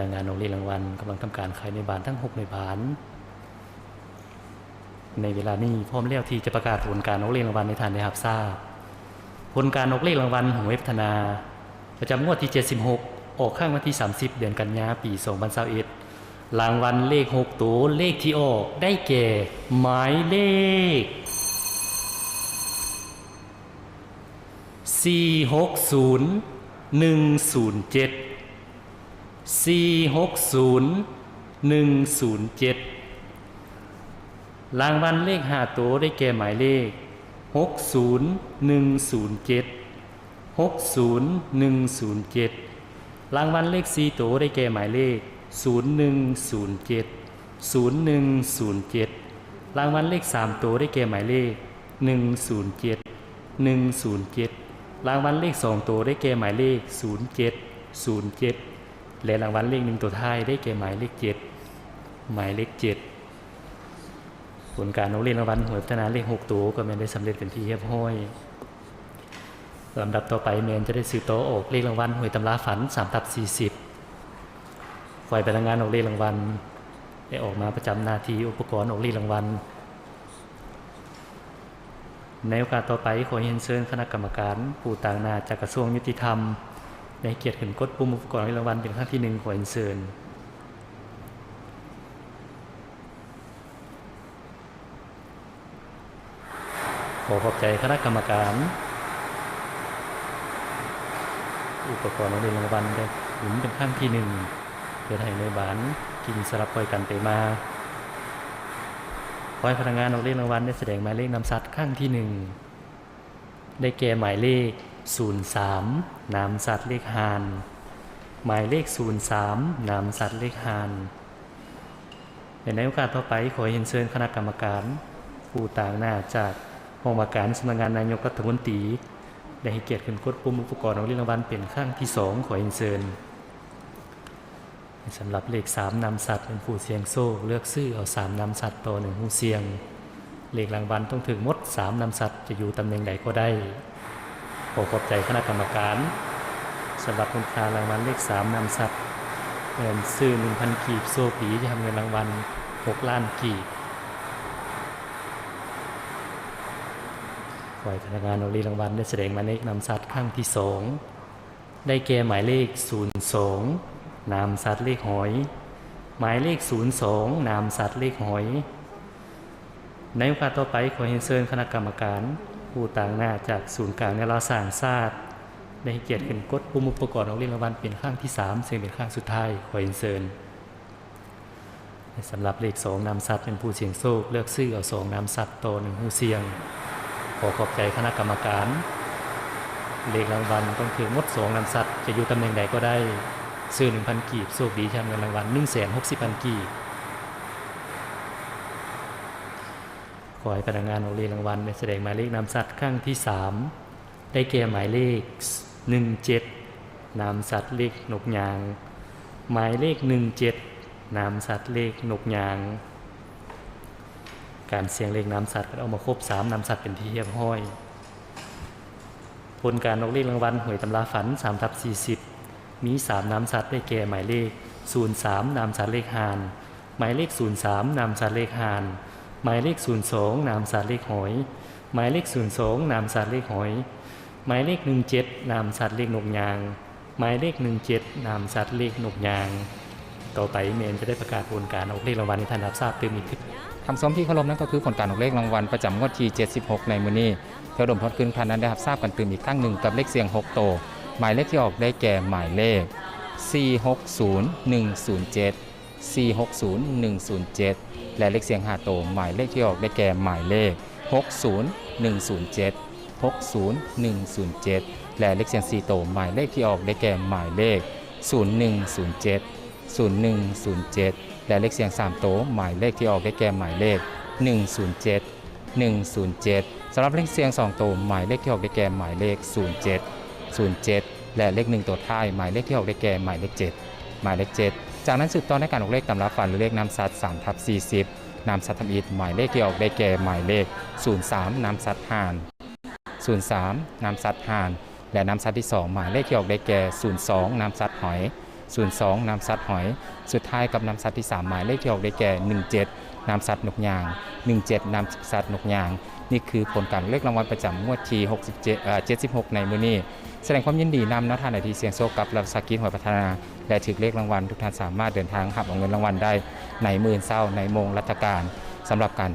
นักงานโรงเรียนรางวัลกำลังทำการขายในบานทั้ง6ในบาน ในเวลานี้พร้อมแล้วที่จะประกาศผลการออกเลขรางวัลในฐานได้รับทราบ ผลการออกเลขรางวัลของเว็บธนา ประจำงวดที่ 76 ออกข้างวันที่ 30 เดือนกันยาปี2021รางวัลเลข 6 ตัวเลขที่ออกได้แก่หมายเลข 460 107 460 107 รางวัลเลขหาตัวได้แก่หมายเลข 60107 60107 รางวัลเลขสี่ตัวได้แก่หมายเลข 0107 0107 รางวัลเลขสามตัวได้แก่หมายเลข 107 107 รางวัลเลขสองตัวได้แก่หมายเลข 07 07 และรางวัลเลขหนึ่งตัวท้ายได้แก่หมายเลข7หมายเลข7ผลการออกเรียนรางวัลหวยพัฒนาเลข6ตัวก็แมนได้สำเร็จเป็นที่เรียบร้อยลำดับต่อไปแมนจะได้ซื้อโต๊ะออกเลขรางวัลหวยตำราฝัน3ทับ40ฝ่ายพนักงานออกเลขรางวัลได้ออกมาประจำหน้าที่อุปกรณ์ออกเลขรางวัลในโอกาสต่อไปขอเรียนเชิญคณะกรรมการผู้ต่างนาจากกระทรวงยุติธรรม ได้เกียรติขึ้นกดปุ่มอุปกรณ์ออกเลขรางวัลเป็นครั้งที่หนึ่งขอเรียนเชิญขอขอบใจคณะกรรมการ อุปกรณ์ในรางวัลได้หมุนเป็นขั้นที่หนึ่งเพื่อให้ในบานกินสลับคอยกันไปมาขอให้พนักงานออกเลขรางวัลได้แสดงหมายเลขนำซัดข้างที่หนึ่งได้แก่หมายเลข 03นามสัตว์เลขหาน หมายเลข 03นามสัตว์เลขหานในโอกาสต่อไปขอเห็นเชิญคณะกรรมการ ผู้ต่างหน้าจากห้องว่าการสำนักงานนายกรัฐมนตรีได้ให้เกียรติขึ้นกดปุ่มอุปกรณ์ของเรียนรางวัลเป็นข้างที่สองขอเห็นเชิญสำหรับเลขสามนำสัตว์เป็นผู้เสียงโซ่เลือกซื้อเอาสามนำสัตว์ต่อหนึ่งหูเสียง เลขรางวัลต้องถึงมดสามนำสัตว์จะอยู่ตำแหน่งใดก็ได้ ขอขอบใจคณะกรรมการสำหรับคุณคารางวัลเลขสามนำสัตว์เงินซื้อหนึ่งพันกีบโซ่ปีจะทำเงินรางวัลหกล้านกีบฝ่ายพนักงานออรีรางวัลได้แสดงหมายเลขนำสัตว์ข้างที่สองได้แก่หมายเลข 02นามสัตว์เลขหอย หมายเลข 02นามสัตว์เลขหอย ในโอกาสต่อไปขอเห็นเชิญคณะกรรมการ ผู้ต่างหน้าจากศูนย์กลางในเราสร้างศาสตร์ได้ให้เกียรติขึ้นกดปุ่มอุปกรณ์ออกรีรางวัลเป็นข้างที่3ซึ่งเป็นข้างสุดท้ายขอเห็นเชิญสำหรับเลข2นามสัตว์เป็นผู้เสียงโชคเลือกซื้อเอา2นามสัตว์ต่อหนึ่งหูเสียง ขอขอบใจคณะกรรมการ เลขรางวัลต้องถือหมดสองนำสัตว์จะอยู่ตำแหน่งใดก็ได้ ซื้อ1,000 กีบโชคดีชันเงินรางวัล160,000 กีบ อให้พนักงานของเลขรางวัลได้แสดงหมายเลขนำสัตว์ข้างที่ 3 ได้แก่หมายเลข 17 นามสัตว์เลขนกยาง หมายเลข 17 นามสัตว์เลขนกยาง การเสียงเลขน้ำสัตว์ก็เอามาครบสามน้ำสัตว์เป็นที่เรียบร้อยผลการออกเลขรางวัลหวยตำราฝัน3ทับ40 มี 3น้ำสัตว์ได้แก่หมายเลข 03 นามสัตว์เลขหานหมายเลข 03 นามสัตว์เลขหาน หมายเลข 02 นามสัตว์เลขหอย หมายเลข 02 นามสัตว์เลขหอย หมายเลข 17 นามสัตว์เลขนกยาง หมายเลข 17 นามสัตว์เลขนกยาง ต่อไปเมนจะได้ประกาศผลการออกเลขรางวัลในท่านรับทราบเติมอีกทีคำสมที่เคารพนั่นก็คือผลการออกเลขรางวัลประจำงวดที่ 76 ในมือนี้เทวดมทดขึ้นพันนั้นได้รับทราบกันตื่นอีกครั้งหนึ่งกับเลขเสียง 6 โต หมายเลขที่ออกได้แก่หมายเลข 460107 460107 และเลขเสียง5โตหมายเลขที่ออกได้แก่หมายเลข 60107 60107 และเลขเสียง4โตหมายเลขที่ออกได้แก่หมายเลข 0107 0107 และเลขเสียง 3 โตหมายเลขที่ออกได้แก่หมายเลข 107 107 สำหรับเลขเสียง2โตวหมายเลขที่ออกได้แก่หมายเลข 07 07 และเลข 1 ตัวท้ายหมายเลขที่ออกได้แก่หมายเลข 7 หมายเลข 7 จากนั้นสืบต่อในการออกเลขตำรับฝันหรือเลขนำสัตว์3ทับ40นำสัตว์ทำอิฐหมายเลขที่ออกได้แก่หมายเลข 03นำสัตว์ห่าน 03นำสัตว์ห่าน และนำสัตว์ที่ 2 หมายเลขที่ออกได้แก่ 02นำสัตว์หอย 02นำสัตว์หอย สุดท้ายกับนำสัตว์ที่ 3 หมายเลขที่ออกได้แก่ 17นำสัตว์นกยาง 17นำสัตว์นกยาง นี่คือผลการเลขรางวัลประจำงวดที่67เอ่อ76 ในมือนี้แสดงความยินดีนำนะท่านใดที่เสียงโชคกับรับสกิหวยพัฒนา และถือเลขรางวัลทุกท่านสามารถเดินทางหับเอาเงินรางวัลได้ในมื่นเศร้าในโมงรัฐการสำหรับการ